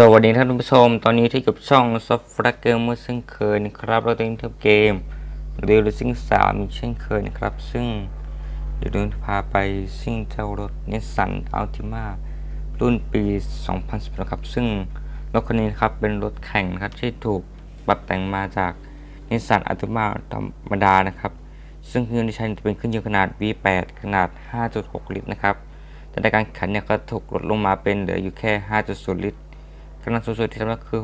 สวัสดีท่านผู้ชม ตอนนี้ที่กับช่องซอฟต์แวร์เกมเมื่อซึ่งเคยนะครับ เราต้องเล่นเกมเรียลซิ่งสามเช่นเคยนะครับ ซึ่งเดี๋ยวเราพาไปซิ่งเจ้ารถนิสสันอัลติมารุ่นปี 2010นะครับ ซึ่งรถคันนี้นครับเป็นรถแข่งนะครับที่ถูกปรับแต่งมาจากนิสสันอัลติมาธรรมดานะครับ ซึ่งเครื่องยนต์ที่ใช้จะเป็นเครื่องยนต์ขนาด V8 ขนาด 5.6 ลิตรนะครับแต่ในการแข่งเนี่ยก็ถูกลดลงมาเป็นเหลืออยู่แค่ 5.0 ลิตร กำลังสูงสุดที่ทำได้คือ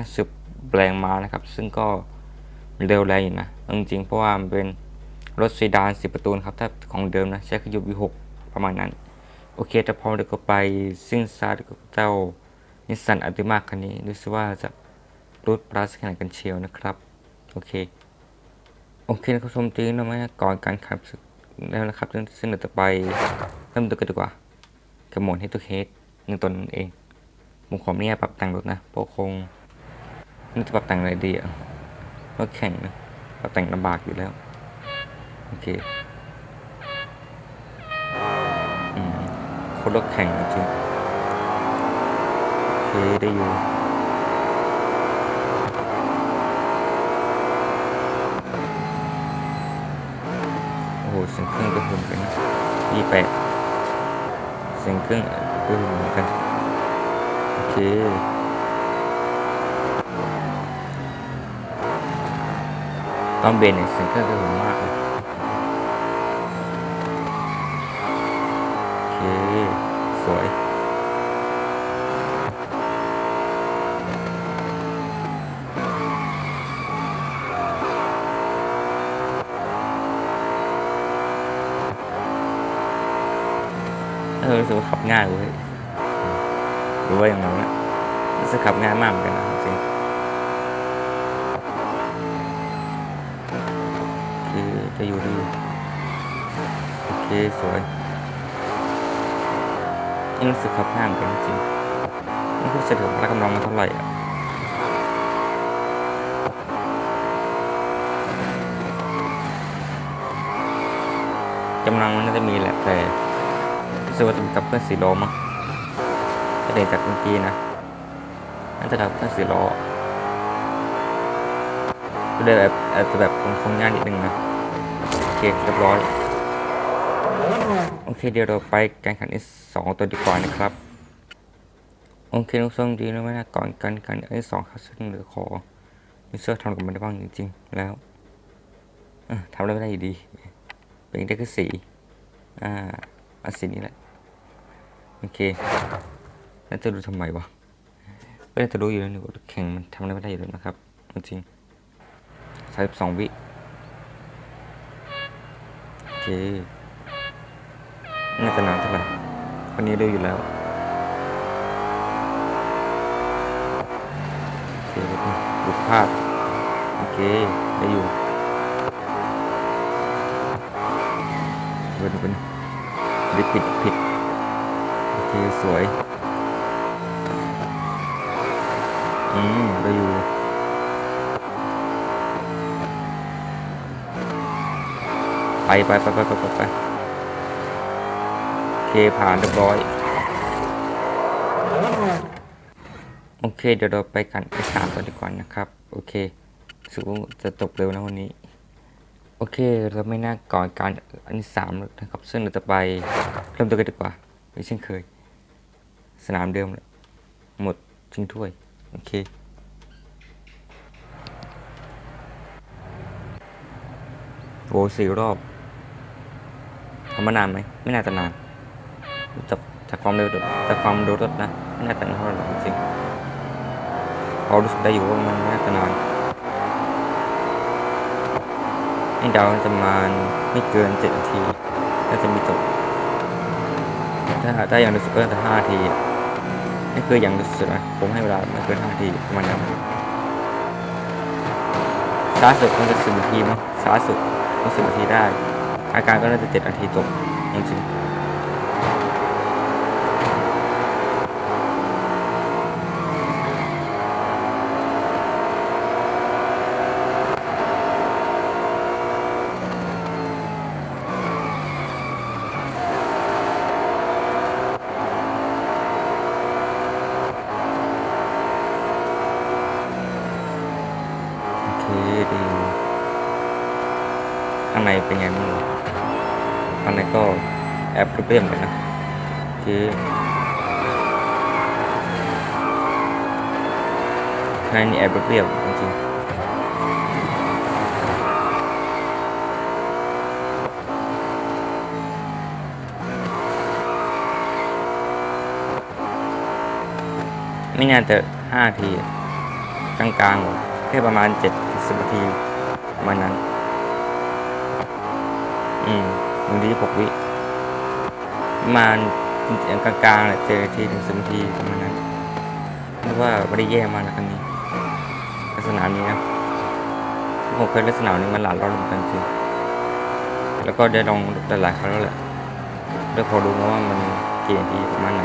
650 แรงม้านะครับ ซึ่งก็เร็วแรงอยู่นะจริงๆเพราะว่ามันเป็นรถซีดาน 10 ประตูครับ ถ้าของเดิมนะ ใช้คือยู V6 ประมาณนั้น โอเคแต่พอเดี๋ยวก็ไปซิ่งซาร์กับเจ้านิสสันอัลติมาคันนี้ดูสิว่าจะรูดปราสขนาดกันเชียวนะครับ โอเค โอเคนะครับชมจริงนะไหมก่อนการขับแล้วนะครับซึ่งเราจะไปเริ่มดูกันดีกว่ากับหมด Head to Head หนึ่งตัวนั่นเอง ผมขอไม่ยปรับแต่งรถนะเพราะคงนี่จะปรับแต่งอะไรดีอะรถแข่งนะปรับแต่งลำบากอยู่แล้ว โอเคอืมคนรถแข่งจริงโอเคได้อยู่โอ้โหเสียงเครื่องกระหึ่มกันนะยี่แปดเสียงเครื่องกระหึ่มเหมือนกัน เคตอนเบนเนี่ยสียงเครื่องกระหึ่มมากเลยโอเค สวยเออรู้สึกว่าขับง่ายเว้ย หรือว่าอย่างนั้นนะรู้สึกขับง่ายมากเหมือนกันนะจริงโอจะอยู่ดี โอเค สวยนี่รู้สึกขับง่ายเหมือนกันจริงนี่คือเสถียรภาพกำลังมันเท่าไหร่อะกำลังมันน่าจะมีแหละแต่รู้สึกว่าจะมีกับเพื่อนสีโลมั้ง ถ้าเด่นจากเมื่อกี้นะน่าจะทำเครื่องสีล้อก็เลยแบบอาจจะแบบคงๆยากนิดนึงนะโอเคเรียบร้อยโอเคเดี๋ยวเราไปการข่งที่สองตัวดีกว่านะครับโอเคน้องส้มดีนะไหมนะก่อนการขันที่สองครับซึ่งเหลือขอมิเซอร์ทำกับมันได้บ้างจริงๆ แล้วอทำอะไรไม่ได้อยู่ดี เป็นได้แค่สีอ่าเอาสีนี้แหละ โอเค แล้วจะรู้ทำไมวะก็น่าจะรู้อยู่แล้วนี่แข่งมันทำอะไรไม่ได้อยู่แล้วนะครับจริงสามสิบสองวิโอเคน่าจะนานเท่าไหร่วันนี้ดูอยู่แล้วโอเคหลุดนะหลุดพลาดโอเคได้อยู่เป็นเป็นผิดผิดผิดโอเค สวย อืมได้อยู่ไปไปไปไปไปไปโอเคผ่านเรียบร้อย โอเค เดี๋ยวเราไปกันไปสามตัวดีกว่านะครับ โอเคสูงจะจบเร็วนะวันนี้ โอเค เราไม่น่าก่อนการอันที่สามนะครับซึ่งเราจะไปเริ่มตัวกันดีกว่าไม่เช่นเคย สนามเดิมหมดชิงถ้วย โอเค โอ้สี่รอบทำมานานไหม ไม่น่าจะนานจากจากความเร็วจากความเร็วรถนะ ไม่น่าจะนานเท่าไหร่จริงพอรู้สึกได้อยู่ว่ามันน่าจะนานให้ดาวจะมาไม่เกินเจ็ดนาที น่าจะมีจบถ้าถ้าอย่างรู้สึกก็น่าจะห้านาที นี่คืออย่างสุดนะผมให้เวลาไม่เกินห้านาทีประมาณนั้นช้าสุดมันจะสิบนาทีมั้งช้าสุดต้องสิบนาทีได้ อาการก็น่าจะเจ็ดนาทีจบจริงๆ ข้างในเป็นไงบ้างข้างในก็แอบเปรี้ยมๆกันนะโอเคข้างในนี่แอบเปรี้ยวๆจริงๆไม่น่าจะห้าที กลางๆแค่ประมาณเจ็ดสิบนาทีประมาณนั้น หนึ่งทีหกวิประมางกลางๆแหละเจ็ดนาทีถึงสิบนาทีประมาณนั้นเรียกว่าไม่ได้แย่มากนะคันนี้ลักษณะนี้นะผมเคยลักษณะนี้มันหลายรอบเหมือนกันจริงแล้วก็ได้ลองหลายๆครั้งแล้วแหละได้พอรู้มาว่ามันเกี่งดีประมาณไหน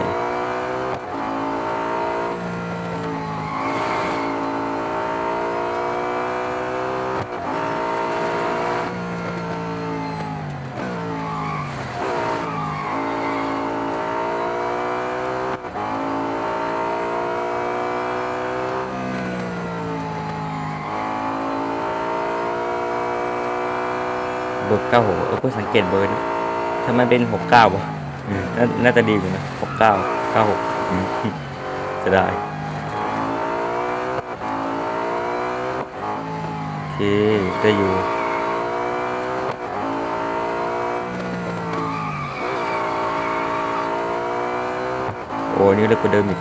เบอร์เก้าหกเออเพิ่งสังเกตเบอร์นะทำไมเป็นหกเก้าวะนาน่าจะดีกว่านะหกเก้าเก้าหกจะได้โอเคได้อยู่โอ้นี่เล็กกว่าเดิมอีก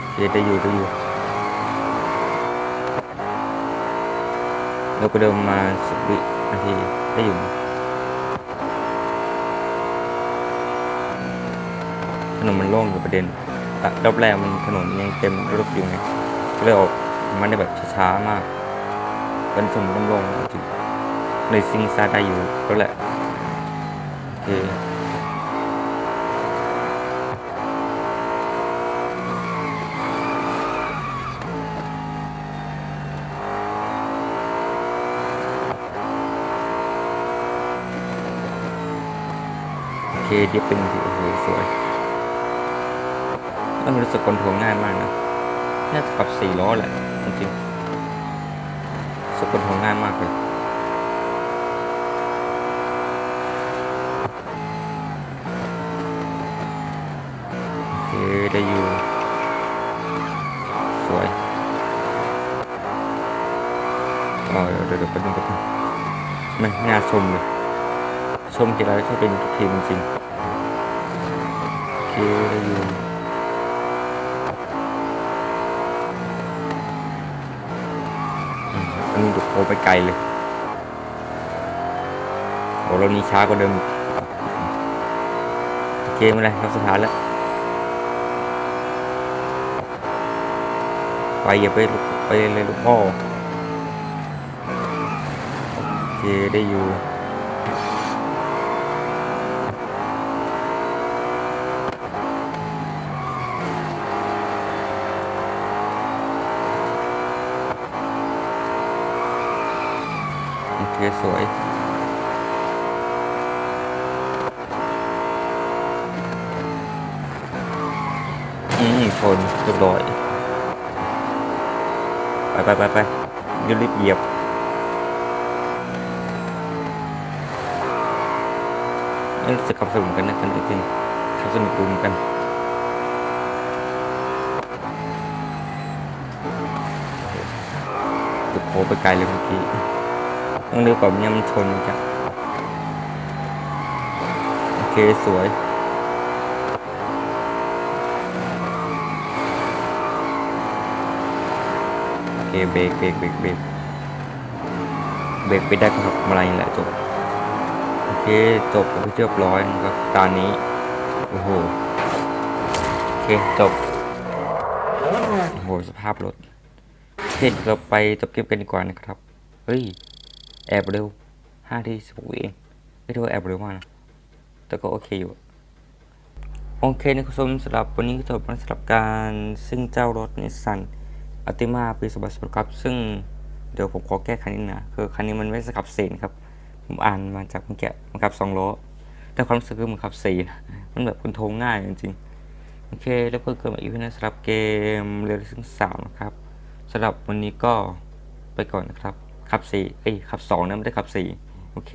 โอเคได้อยู่ได้อยู่ แล้วก็เดินมาสิบวินาทีได้อยู่ถนนมันโล่งอยู่ประเด็นรอบแรกมันถนนยังเต็มรถอยู่ไงก็เลยออกมันได้แบบช้าๆมาก เป็นถนนโล่งๆจริงเลยซิงซาได้อยู่ก็แหละโอเค ดิฟเป็นโอ้โหสวยแล้วมันรู้สึกคอนโทรลง่ายมากนะน่าจะขับสี่ล้อแหละจริงๆรู้สึกคอนโทรลง่ายมากเลยโอเคได้อยู่สวยอ๋อเดี๋ยวเดี๋ยวเดี๋ยวแป๊บนึงแป๊บนึงไม่น่าชมเลยชมกีฬาชอบเป็นทุกทีมจริง เคได้อยู่อันนี้ดูโคไปไกลเลยโอ้เรานี้ช้ากว่าเดิมอีกโอเคไม่เป็นไรเราสุดท้ายแล้วไปอย่าไปไปเลยลูกพ่อโอเคได้อยู่ เคสวยอืมชนเรียบร้อย ไปไปไปไปยืนรีบเหยียบนี่รู้สึกขับสนุกกันนะกันจริงๆขับสนุกดูเหมือนกันตุดโผไปไกลเลยเมื่อกี้ ต้องเร็วกว่านี้มันชนกันโอเคสวยโอเคเบรกเบรกเบรกเบรกเบรกไปได้ก็ขับมาลัยนี่แหละจบโอเคจบไปเรียบร้อยนะครับตอนนี้โอ้โหโอเคจบโอ้โหสภาพรถเคเดี๋ยวเราไปจบเกมกันดีกว่านะครับเฮ้ย แอบเร็วห้าทีสิบวิเองไม่ถือว่าแอบเร็วมากนะแต่ก็โอเคอยู่ โอเคนะครับผมสำหรับวันนี้ก็จบสำหรับการซึ่งเจ้ารถนิสสันอัติมาปี2010ครับ ซึ่งเดี๋ยวผมขอแก้คันนี้นะ คือคันนี้มันไม่ใช่ขับสี่ครับ ผมอ่านมาจากเมื่อกี้มันขับสองล้อ แต่ความรู้สึกคือมันขับสี่นะมันแบบคอนโทรลง่ายจริงๆ โอเค แล้วเพิ่มเกิดมาอีกนะสำหรับเกมเรือซึ่งสามนะครับสำหรับวันนี้ก็ไปก่อนนะครับ ขับสี่เอ้ยขับสองนะไม่ได้ขับสี่โอเค